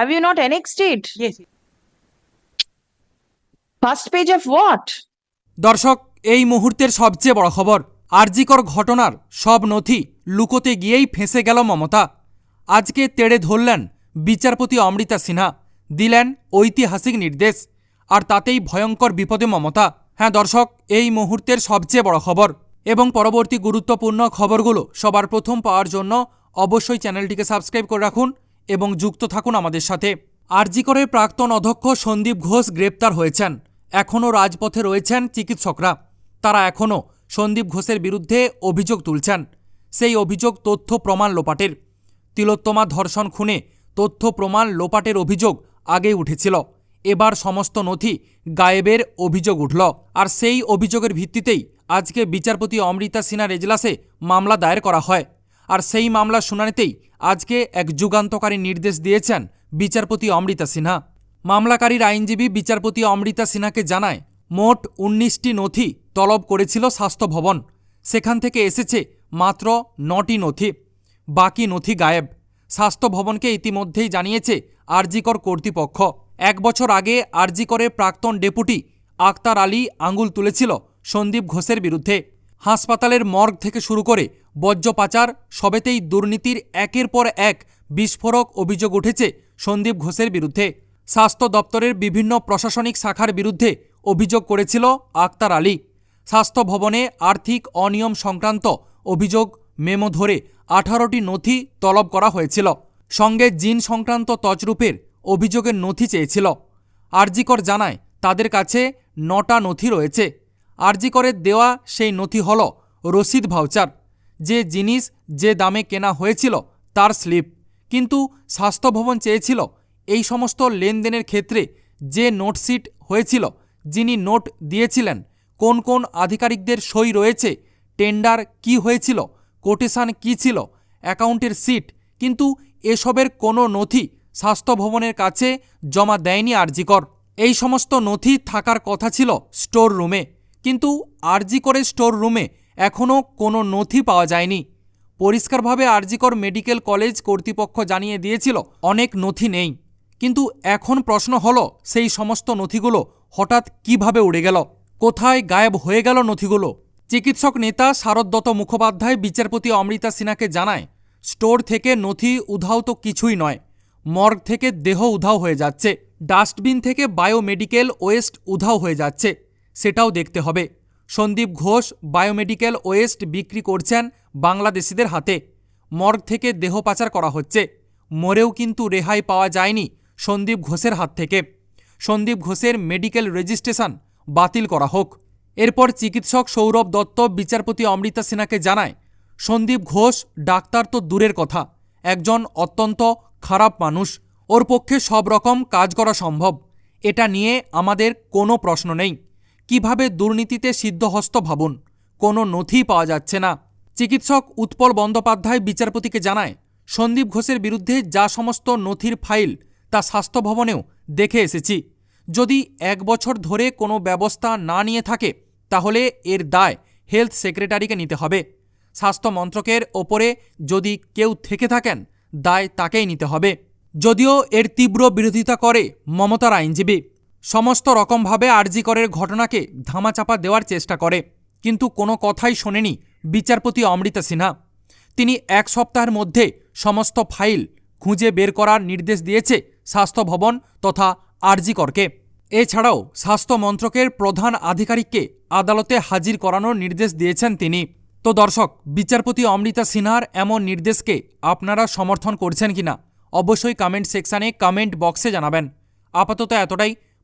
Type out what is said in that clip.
Have you not annexed it? Yes. First page of what? দর্শক এই মুহূর্তের সবচেয়ে বড় খবর আরজিকর ঘটনার সব নথি লুকোতে গিয়েই ফেঁসে গেল মমতা আজকে তেড়ে ধরলেন বিচারপতি অমৃতা সিনহা দিলেন ঐতিহাসিক নির্দেশ আর তাতেই ভয়ঙ্কর বিপদে মমতা হ্যাঁ দর্শক এই মুহূর্তের সবচেয়ে বড় খবর এবং পরবর্তী গুরুত্বপূর্ণ খবরগুলো সবার প্রথম পাওয়ার জন্য অবশ্যই চ্যানেলটিকে সাবস্ক্রাইব করে রাখুন এবং যুক্ত থাকুন আমাদের সাথে। আরজিকরের প্রাক্তন অধ্যক্ষ সন্দীপ ঘোষ গ্রেপ্তার হয়েছেন। এখনও রাজপথে রয়েছেন চিকিৎসকরা। তারা এখনও সন্দীপ ঘোষের বিরুদ্ধে অভিযোগ তুলছেন। সেই অভিযোগ তথ্য প্রমাণ লোপাটের। তিলোত্তমা ধর্ষণ খুনে তথ্য প্রমাণ লোপাটের অভিযোগ আগেই উঠেছিল। এবার সমস্ত নথি গায়েবের অভিযোগ উঠল। আর সেই অভিযোগের ভিত্তিতেই আজকে বিচারপতি অমৃতা সিনহার এজলাসে মামলা দায়ের করা হয়। আর সেই মামলার শুনানিতেই আজকে এক যুগান্তকারী নির্দেশ দিয়েছেন বিচারপতি অমৃতা সিনহা। মামলাকারীর আইনজীবী বিচারপতি অমৃতা সিনহাকে জানায়, মোট উনিশটি নথি তলব করেছিল স্বাস্থ্য ভবন। সেখান থেকে এসেছে মাত্র নটি নথি। বাকি নথি গায়েব। স্বাস্থ্য ভবনকে ইতিমধ্যেই জানিয়েছে আরজিকর কর্তৃপক্ষ। এক বছর আগে আরজিকরের প্রাক্তন ডেপুটি আক্তার আলী আঙ্গুল তুলেছিল সন্দীপ ঘোষের বিরুদ্ধে। হাসপাতালের মর্গ থেকে শুরু করে বর্জ্য পাচার সবেতেই দুর্নীতির একের পর এক বিস্ফোরক অভিযোগ উঠেছে সন্দীপ ঘোষের বিরুদ্ধে। স্বাস্থ্য দপ্তরের বিভিন্ন প্রশাসনিক শাখার বিরুদ্ধে অভিযোগ করেছিল আক্তার আলী। স্বাস্থ্য ভবনে আর্থিক অনিয়ম সংক্রান্ত অভিযোগ মেমো ধরে আঠারোটি নথি তলব করা হয়েছিল। সঙ্গে জিন সংক্রান্ত তছরূপের অভিযোগের নথি চেয়েছিল। আরজিকর জানায়, তাদের কাছে নটা নথি রয়েছে। আরজিকরের দেওয়া সেই নথি হল রসিদ ভাউচার। যে জিনিস যে দামে কেনা হয়েছিল তার স্লিপ। কিন্তু স্বাস্থ্য ভবন চেয়েছিল এই সমস্ত লেনদেনের ক্ষেত্রে যে নোটশিট হয়েছিল, যিনি নোট দিয়েছিলেন, কোন কোন আধিকারিকদের সই রয়েছে, টেন্ডার কি হয়েছিল, কোটেশন কি ছিল, অ্যাকাউন্টের সিট, কিন্তু এসবের কোনো নথি স্বাস্থ্য ভবনের কাছে জমা দেয়নি আরজিকর। এই সমস্ত নথি থাকার কথা ছিল স্টোর রুমে কিন্তু আরজিকরের স্টোর রুমে এখনও কোনো নথি পাওয়া যায়নি। পরিষ্কারভাবে আরজিকর মেডিকেল কলেজ কর্তৃপক্ষ জানিয়ে দিয়েছিল, অনেক নথি নেই। কিন্তু এখন প্রশ্ন হলো, সেই সমস্ত নথিগুলো হঠাৎ কীভাবে উড়ে গেল? কোথায় গায়েব হয়ে গেল নথিগুলো? চিকিৎসক নেতা শারদত্ত মুখোপাধ্যায় বিচারপতি অমৃতা সিনহাকে জানায়, স্টোর থেকে নথি উধাও তো কিছুই নয়, মর্গ থেকে দেহ উধাও হয়ে যাচ্ছে, ডাস্টবিন থেকে বায়োমেডিকেল ওয়েস্ট উধাও হয়ে যাচ্ছে। সেটাও দেখতে হবে। সন্দীপ ঘোষ বায়োমেডিক্যাল ওয়েস্ট বিক্রি করছেন বাংলাদেশিদের হাতে। মর্গ থেকে দেহ পাচার করা হচ্ছে। মরেও কিন্তু রেহাই পাওয়া যায়নি সন্দীপ ঘোষের হাত থেকে। সন্দীপ ঘোষের মেডিকেল রেজিস্ট্রেশন বাতিল করা হোক। এরপর চিকিৎসক সৌরভ দত্ত বিচারপতি অমৃতা সিনহাকে জানায়, সন্দীপ ঘোষ ডাক্তার তো দূরের কথা, একজন অত্যন্ত খারাপ মানুষ, ওর পক্ষে সব রকম কাজ করা সম্ভব। এটা নিয়ে আমাদের কোনো প্রশ্ন নেই। কীভাবে দুর্নীতিতে সিদ্ধহস্ত ভাবুন? কোনো নথি পাওয়া যাচ্ছে না। চিকিৎসক উৎপল বন্দ্যোপাধ্যায় বিচারপতিকে জানায়, সন্দীপ ঘোষের বিরুদ্ধে যা সমস্ত নথির ফাইল তা স্বাস্থ্য ভবনেও দেখে এসেছি। যদি এক বছর ধরে কোনো ব্যবস্থা না নিয়ে থাকে, তাহলে এর দায় হেলথ সেক্রেটারিকে নিতে হবে। স্বাস্থ্য মন্ত্রকের ওপরে যদি কেউ থেকে থাকেন, দায় তাকেই নিতে হবে। যদিও এর তীব্র বিরোধিতা করে মমতার আইনজীবী। সমস্ত রকমভাবে আরজিকরের ঘটনাকে ধামাচাপা দেওয়ার চেষ্টা করে, কিন্তু কোনো কথাই শোনেনি বিচারপতি অমৃতা সিনহা। তিনি এক সপ্তাহের মধ্যে সমস্ত ফাইল খুঁজে বের করার নির্দেশ দিয়েছে স্বাস্থ্য ভবন তথা আরজিকরকে এছাড়াও স্বাস্থ্য মন্ত্রকের প্রধান আধিকারিককে আদালতে হাজির করানোর নির্দেশ দিয়েছেন তিনি। তো দর্শক, বিচারপতি অমৃতা সিনহার এমন নির্দেশকে আপনারা সমর্থন করছেন কিনা? অবশ্যই কমেন্ট সেকশানে কমেন্ট বক্সে জানাবেন। আপাতত এতটাই।